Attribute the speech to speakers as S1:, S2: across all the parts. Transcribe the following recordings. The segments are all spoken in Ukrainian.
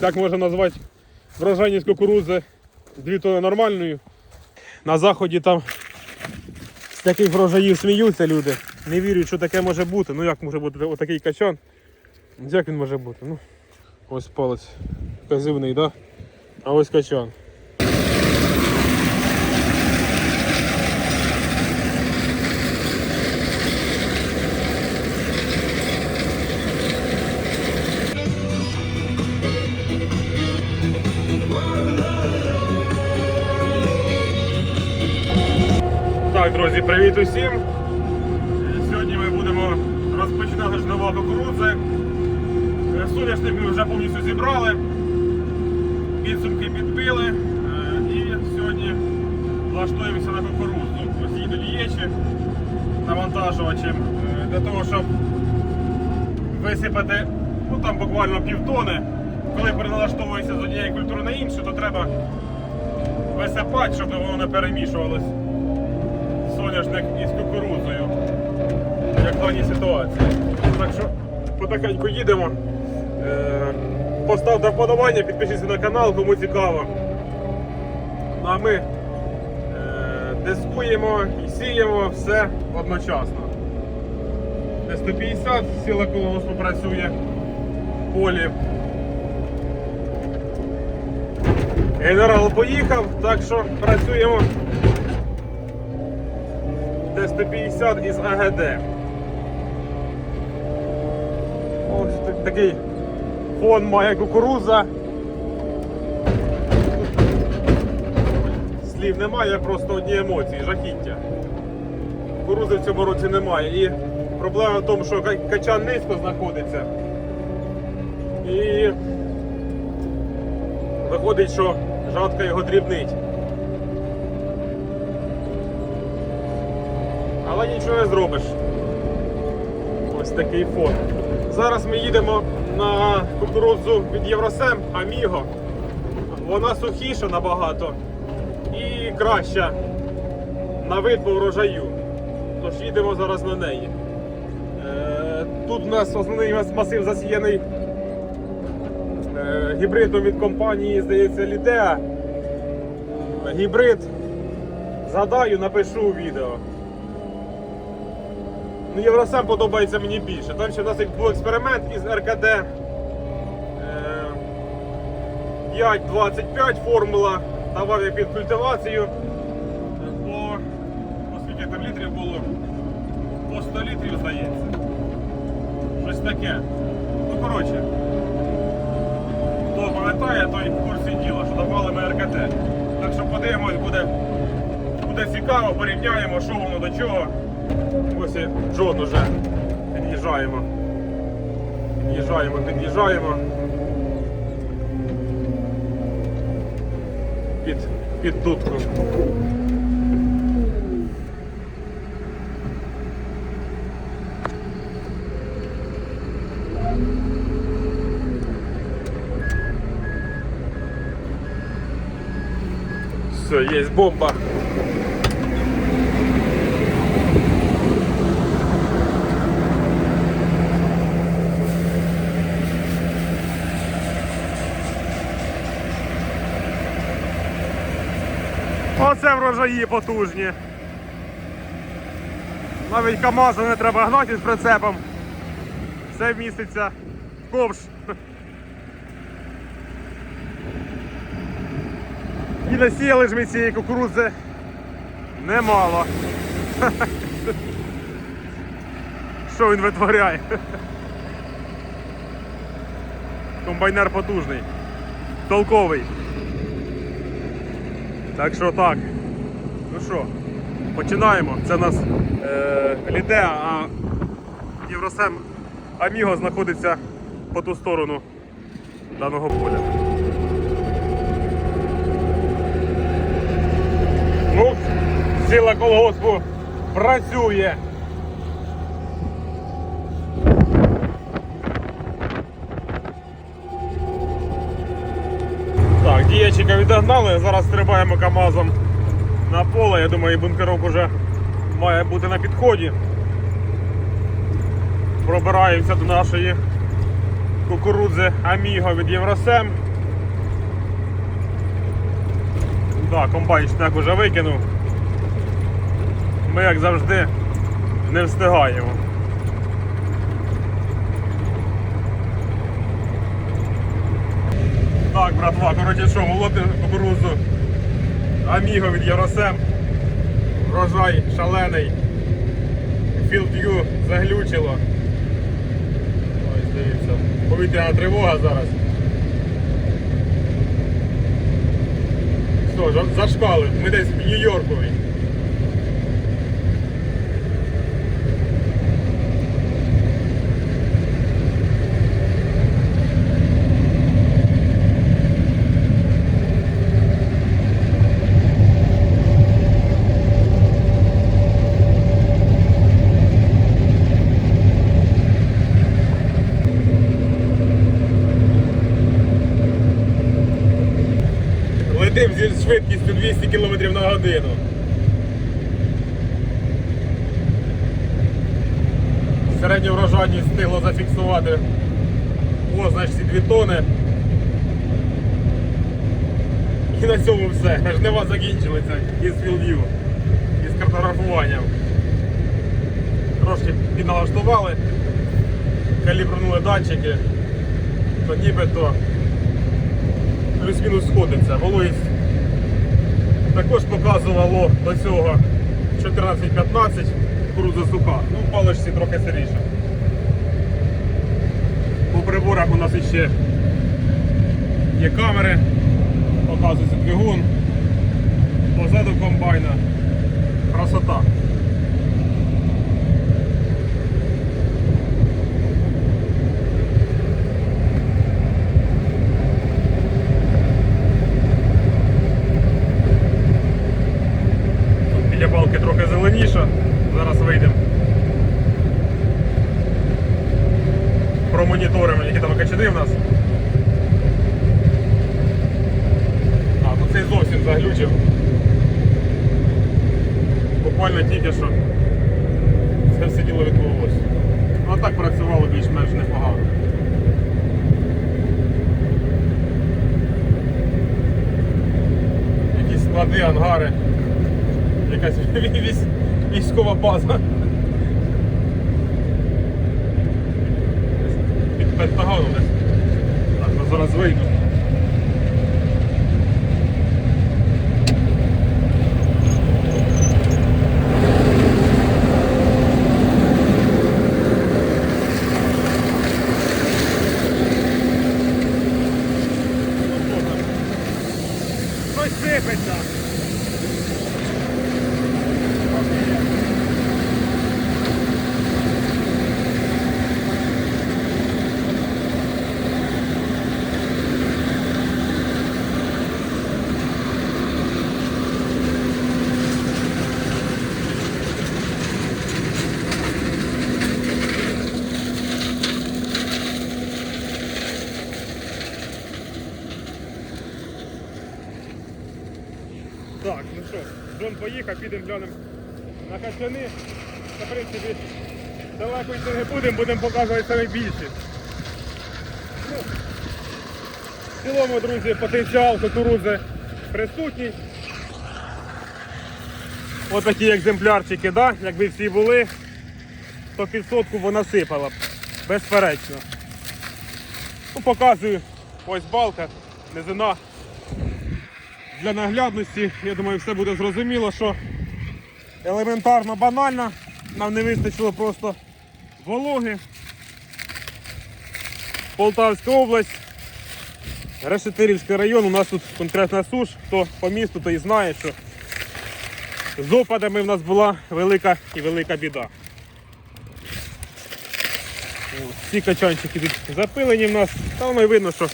S1: Так можна назвати врожайність кукурудзи 2 тонни нормальною. На заході там з таких врожаїв сміються люди. Не вірять, що таке може бути. Ну як може бути отакий качан? Як він може бути? Ну, ось палець казивний, да? а ось качан. Ми вже повністю зібрали, підсумки підбили е, і сьогодні влаштуємося на кукурудзу. Ось їдуть єчі навантажувачем е, для того, щоб висипати ну, там буквально півтони. Коли переналаштовується з однієї культури на іншу, то треба висипати, щоб воно не перемішувалось соняшник із кукурудзою, як в даній ситуації. Так що потихеньку їдемо. Е, Поставте вподобання, підпишіться на канал, кому цікаво. Ну а ми е, дискуємо і сіємо все одночасно. Де 150 сіла колгоспу працює в полі. Генерал поїхав, так що працюємо Т-150 із АГД. Ось такий фон має кукуруза. Слів немає, просто одні емоції, жахіття. Кукурузи в цьому році немає. І проблема в тому, що ка- качан низько знаходиться. І виходить, що жатка його дрібнить. Але нічого не зробиш. Ось такий фон. Зараз ми їдемо на кукурудзу від Євросем Аміго. Вона сухіша набагато і краща на вид по врожаю. Тож їдемо зараз на неї. Е, Тут у нас основний масив засіяний е, гібридом від компанії, здається, Лідеа. Гібрид. Згадаю, напишу у відео. Ну, Євросем подобається мені більше. Там ще в нас був експеримент із РКД е, 5.25 формула. Давав я під культивацію. Е, По, по скільки там літрів було? По 100 літрів, здається. Щось таке. Ну, коротше. Хто пам'ятає, той в курсі діла, що давали ми РКТ. Так що подивимось, буде, буде цікаво, порівняємо, що воно до чого. Ось і Джон уже під'їжджаємо. Під'їжджаємо, під'їжджаємо. Під, під дудку. Все, есть бомба. Врожаї потужні. Навіть КАМАЗу не треба гнати з прицепом. Все вміститься в ковш. І насіяли ж ми цієї кукурудзи немало. Що він витворяє? Комбайнер потужний, толковий. Так що так. Ну що, починаємо. Це у нас е, Лідеа, а Євросем Аміго знаходиться по ту сторону даного поля. Ну, сила колгоспу працює. Так, діячика відогнали, зараз стрибаємо КАМАЗом на поле. Я думаю, і бункерок уже має бути на підході. Пробираємося до нашої кукурудзи Аміго від Євросем. Так, комбайнчик уже викинув. Ми, як завжди, не встигаємо. Так, братва, коротше що, молоти кукурудзу Аміго від Яросем. Врожай шалений. FieldView заглючило. Ось дивіться. Повітряна тривога зараз. Що, зашпали. Ми десь в Нью-Йоркові. 200 км на годину. Середню врожайність встигло зафіксувати позначці 2 тони. І на цьому все. Жнива закінчилися із філдів, із картографуванням. Трошки підналаштували, калібрнули датчики, то нібито плюс-мінус сходиться. Вологість також показувало до цього 14-15, кукурудза суха. Ну, в паличці трохи сиріше. По приборах у нас ще є камери, показується двигун, позаду комбайна. Красота. Тут біля балки трохи зеленіша. Зараз вийдемо. Промоніторимо, які там качани в нас. А, ну цей зовсім заглючив. Буквально тільки що все діло відбулося. Ну а так працювало більш-менш непогано. Якісь склади, ангари якась військова база. Під Пентагоном десь. Так, ну зараз вийду. Ну, що там? Щось сипеться. Так, ну що, Поїхав, підемо глянемо на качани. В принципі, далеко йти не будемо, будемо показувати саме більше. Ну, в цілому, друзі, потенціал кукурудзи присутній. Ось такі екземплярчики, да? якби всі були, то під сотку вона сипала б, безперечно. Ну, показую, ось балка, низина для наглядності, я думаю, все буде зрозуміло, що елементарно банально, нам не вистачило просто вологи. Полтавська область, Решетирівський район, у нас тут конкретна суш, хто по місту, той знає, що з опадами в нас була велика і велика біда. Ці качанчики тут запилені в нас, та воно і видно, що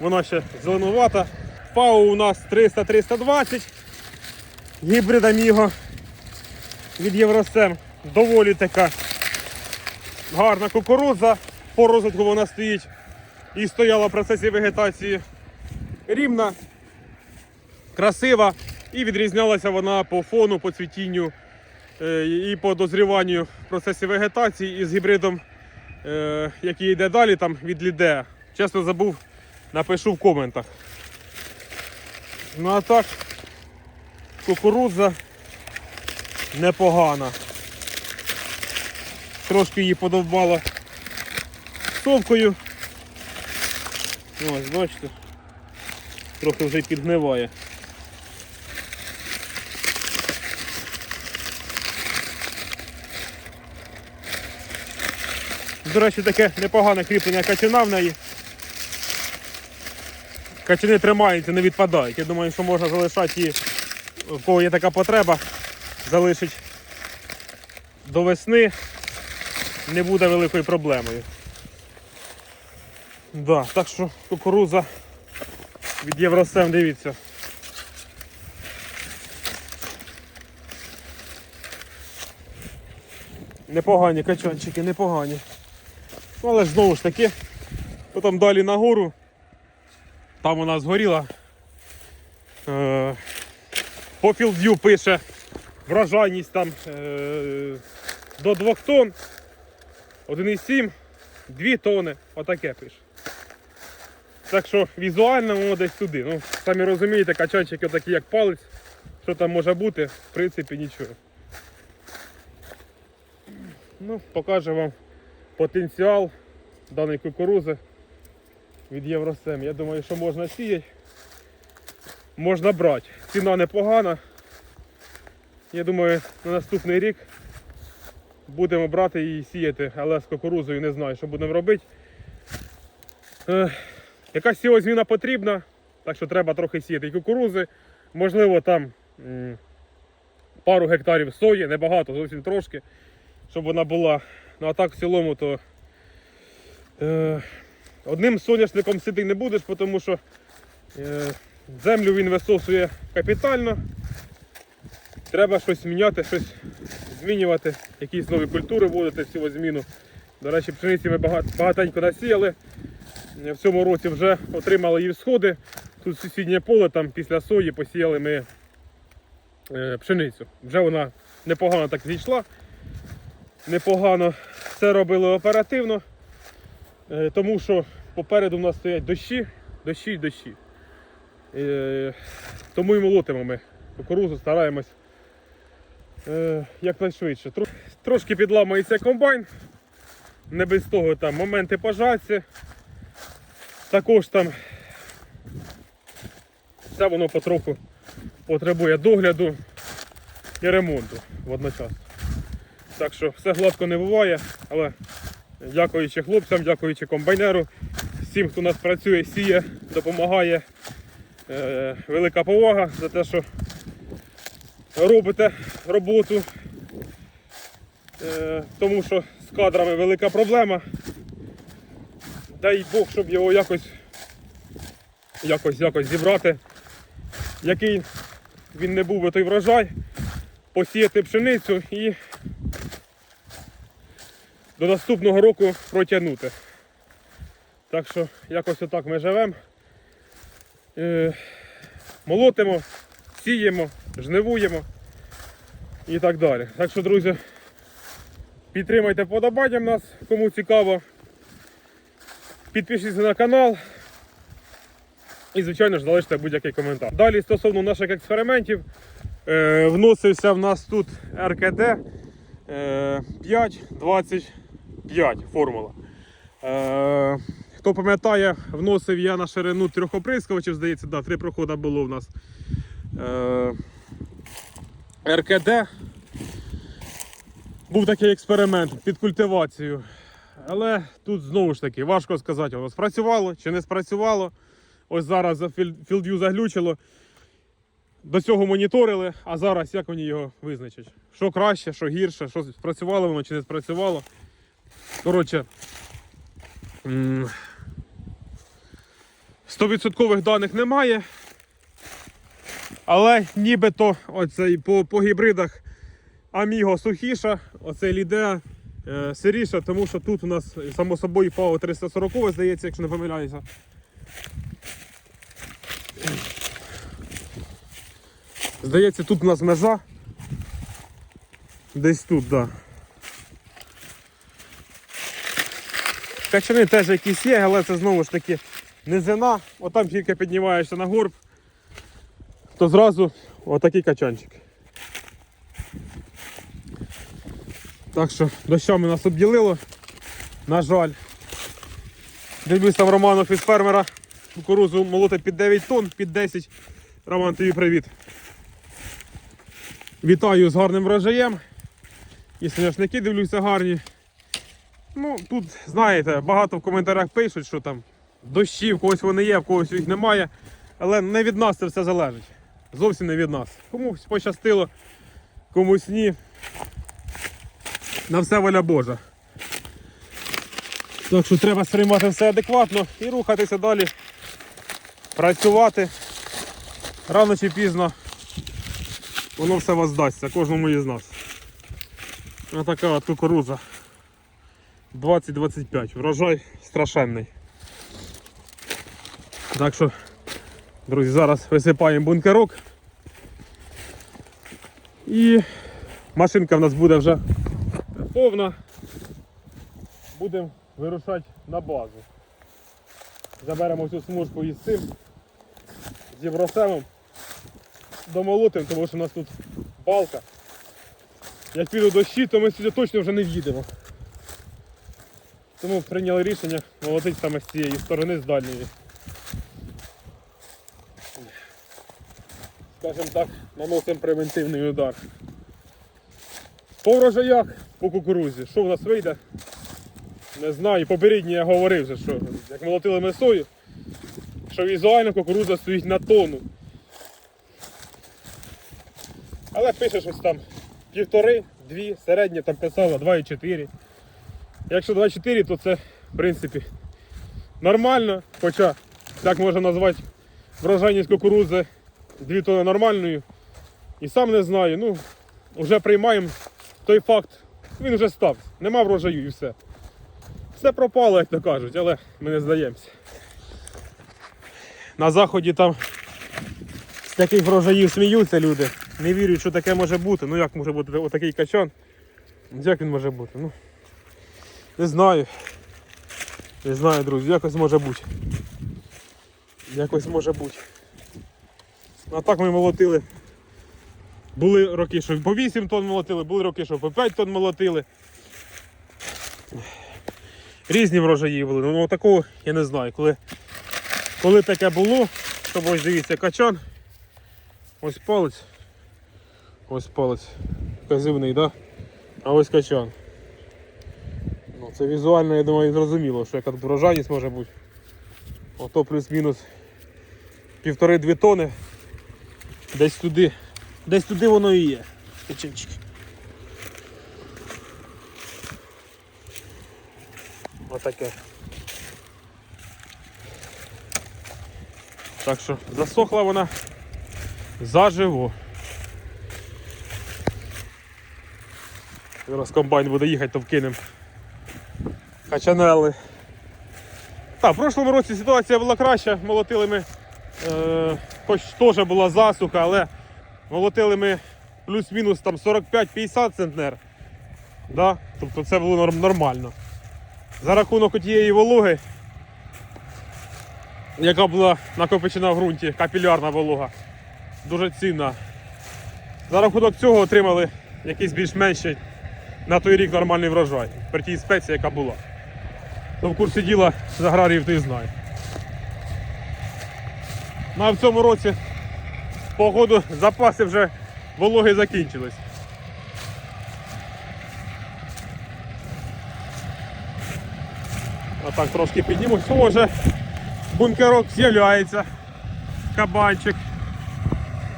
S1: вона ще зеленувата. ФАО у нас 300-320 гібрид Аміго від Євросем. Доволі така гарна кукурудза. По розвитку вона стоїть і стояла в процесі вегетації рівна, красива і відрізнялася вона по фону, по цвітінню е, і по дозріванню в процесі вегетації із гібридом, е, який йде далі там від Лідея. Чесно забув, напишу в коментах. Ну а так, кукурудза непогана. Трошки її подовбало совкою. Ось, бачите, трохи вже підгниває. До речі, таке непогане кріплення качана в неї. Качани тримаються, не відпадають. Я думаю, що можна залишати її, в кого є така потреба, залишити до весни не буде великою проблемою. Да, так що кукуруза від Євросем, дивіться. Непогані качанчики, непогані. Ну, але ж знову ж таки, потім далі нагору. Там вона згоріла. Е, по філдв'ю пише врожайність там е, до 2 тонн. 1,7, 2 тонни. Отаке пише. Так що візуально воно десь туди. Ну, самі розумієте, качанчики такі як палець. Що там може бути, в принципі нічого. Ну, покажу вам потенціал даної кукурузи від Євросем. Я думаю, що можна сіяти. Можна брати. Ціна непогана. Я думаю, на наступний рік будемо брати і сіяти, але з кукурузою не знаю, що будемо робити. Якась сівозміна потрібна, так що треба трохи сіяти кукурузи. Можливо, там пару гектарів сої, небагато, зовсім трошки, щоб вона була. Ну а так в цілому, то е, одним соняшником сити не будеш, тому що е, землю він висосує капітально. Треба щось міняти, щось змінювати, якісь нові культури вводити в цю зміну. До речі, пшениці ми багатенько насіяли. Е, В цьому році вже отримали її всходи. Тут сусіднє поле, там після сої посіяли ми е, пшеницю. Вже вона непогано так зійшла. Непогано все робили оперативно, тому що попереду у нас стоять дощі, дощі й дощі. Е, Тому і молотимо ми кукурузу, стараємось е, якнайшвидше. Трошки підламується комбайн, не без того там моменти пожаці. Також там все воно потроху потребує догляду і ремонту водночас. Так що все гладко не буває, але дякуючи хлопцям, дякуючи комбайнеру, всім, хто у нас працює, сіє, допомагає. Е, велика повага за те, що робите роботу. Е, тому що з кадрами велика проблема. Дай Бог, щоб його якось, якось, якось зібрати. Який він не був би той врожай, посіяти пшеницю і до наступного року протягнути. Так що якось отак ми живемо. Е, молотимо, сіємо, жнивуємо і так далі. Так що, друзі, підтримайте подобанням нас, кому цікаво. Підпишіться на канал і, звичайно ж, залиште будь-який коментар. Далі стосовно наших експериментів, е, вносився в нас тут РКД е, 5, 20. 5 формула. Е, Хто пам'ятає, вносив я на ширину трьох оприскувачів, здається, да, три проходи було у нас Е, РКД. Був такий експеримент під культивацію. Але тут знову ж таки важко сказати, воно спрацювало чи не спрацювало. Ось зараз фільдю заглючило. До цього моніторили, а зараз як вони його визначать? Що краще, що гірше, що спрацювало воно чи не спрацювало. Коротше, 100% даних немає. Але нібито оцей по, по гібридах Аміго сухіша, оцей Лідеа е, сиріша, тому що тут у нас само собою ПАО 340, здається, якщо не помиляюся. Здається, тут у нас межа. Десь тут, так. Да. Качани теж якісь є, але це знову ж таки низина. Отам тільки піднімаєшся на горб, то зразу Отакий качанчик. Так що дощами нас обділило. На жаль. Дивлюсь там Романов із фермера. Кукурузу молоти під 9 тонн, під 10. Роман, тобі привіт. Вітаю з гарним врожаєм. І соняшники дивлюся гарні. Ну, тут, знаєте, багато в коментарях пишуть, що там дощі, в когось вони є, в когось їх немає. Але не від нас це все залежить. Зовсім не від нас. Комусь пощастило, комусь ні. На все воля Божа. Так що треба сприймати все адекватно і рухатися далі. Працювати. Рано чи пізно воно все воздасться кожному із нас. Ось така от кукуруза. 20-25. Врожай страшенний. Так що, друзі, зараз висипаємо бункерок. І машинка в нас буде вже повна. Будемо вирушати на базу. Заберемо цю смужку із цим, з євросемом, домолотимо, тому що у нас тут балка. Як піду дощі, то ми сюди точно вже не в'їдемо. Тому прийняли рішення молотити саме з цієї сторони, з дальньої. Скажімо так, наносимо превентивний удар. По врожаях по кукурузі. Що в нас вийде? Не знаю. Попередньо я говорив, вже, що як молотили ми сою, що візуально кукуруза стоїть на тонну. Але пише щось там півтори, дві, середнє там писало 2,4. Якщо 2,4, то це в принципі нормально. Хоча так можна назвати врожайність кукурузи 2 тони нормальною. І сам не знаю, ну вже приймаємо той факт, він вже став. Нема врожаю і все. Все пропало, як то кажуть, але ми не здаємося. На заході там з таких врожаїв сміються люди. Не вірять, що таке може бути. Ну як може бути отакий качан? Як він може бути? Ну, не знаю. Не знаю, друзі, якось може бути. Якось може бути. А так ми молотили. Були роки, що по 8 тонн молотили, були роки, що по 5 тонн молотили. Різні врожаї були. Ну такого я не знаю. Коли, коли таке було, то ось дивіться качан. Ось палець. Ось палець. Казивний, да? А ось качан. Це візуально, я думаю, зрозуміло, що яка тут врожайність може бути. Ото плюс-мінус півтори-дві тони. Десь туди. Десь туди воно і є. Качанчик. Отаке. Так що засохла вона заживо. Зараз комбайн буде їхати, то вкинемо качанели. Так, в прошлому році ситуація була краща, молотили ми, е, хоч теж була засуха, але молотили ми плюс-мінус там 45-50 центнер. Да? Тобто це було норм- нормально. За рахунок тієї вологи, яка була накопичена в ґрунті, капілярна волога, дуже цінна. За рахунок цього отримали якийсь більш-менший на той рік нормальний врожай при тій спеції, яка була. То в курсі діла з аграріїв ти знає. Ну а в цьому році, походу, запаси вже вологи закінчились. А трошки піднімусь. О, вже бункерок з'являється. Кабанчик.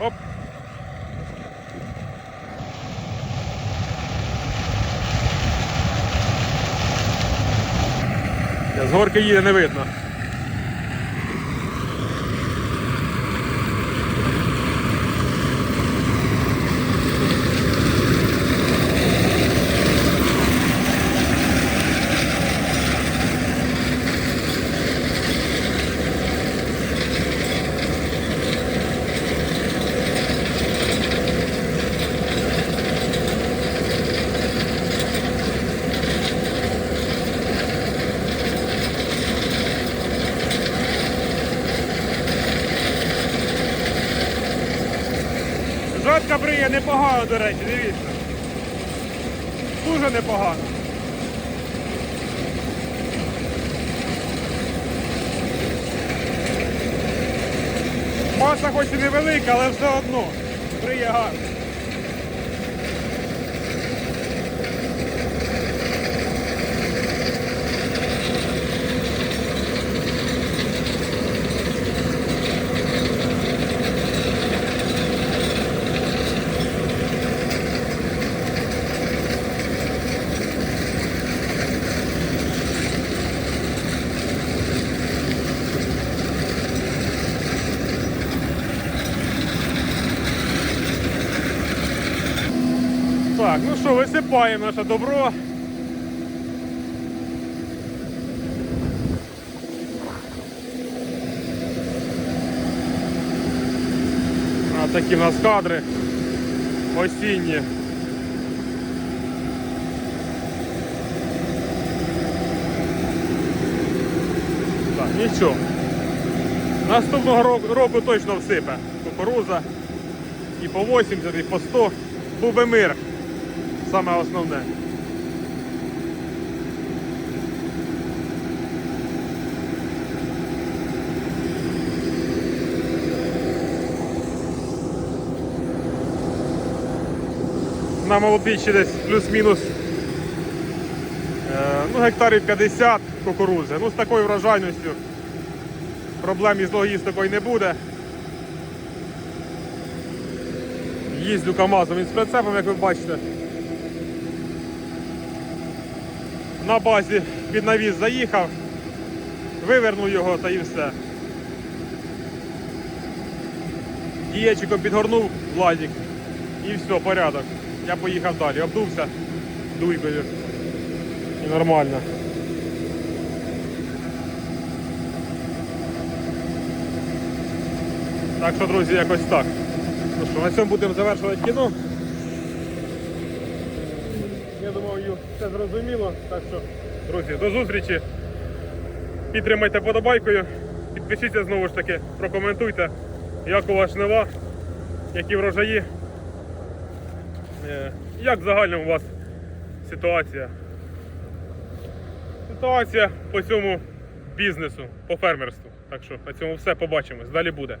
S1: Оп. З горки їде не видно. До речі, дивіться. Дуже непогано. Маса хоч і невелика, але все одно. Приє гарно. Так, що, наше добро. А такі в нас кадри осінні. Так, нічого. Наступного року, року точно всипе. Кукуруза і по 80, і по 100. Був би мир. Саме основне. На молодій ще десь плюс-мінус е, ну, гектарів 50 кукурузи. Ну, з такою врожайністю проблем із логістикою не буде. Їздю КАМАЗом із прицепом, як ви бачите. На базі під навіс заїхав, вивернув його та і все. Дієчиком підгорнув владик і все, порядок. Я поїхав далі, обдувся дуйкою. І нормально. Так що, друзі, якось так. Ну що, на цьому будемо завершувати кіно. Я думаю, все зрозуміло. Так що, друзі, до зустрічі. Підтримайте подобайкою, підпишіться знову ж таки, прокоментуйте, як у вас жнива, які врожаї. Е, Як загально у вас ситуація? Ситуація по цьому бізнесу, по фермерству. Так що на цьому все побачимось. Далі буде.